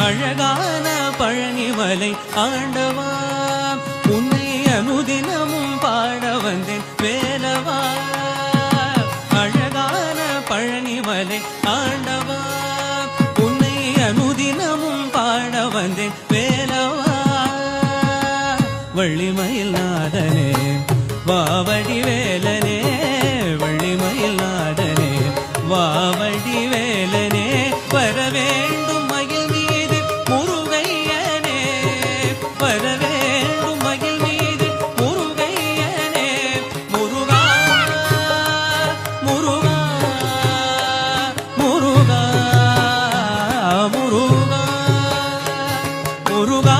அழகான பழனிமலை ஆண்டவா உன்னை அமுதினமும் பாட வந்தேன் வேலவா. அழகான பழனிமலை ஆண்டவா உன்னை அமுதினமும் பாட வந்தேன் வேலவா. வள்ளிமயில் நாதனே வாவடி வேலனே வள்ளிமயில் நாதனே வாவடி வேலனே வர வேண்டும் மயில் வரவேண்டும் மகிழ் மீது முருகையனே. முருகா முருகா முருகா முருகா முருகா.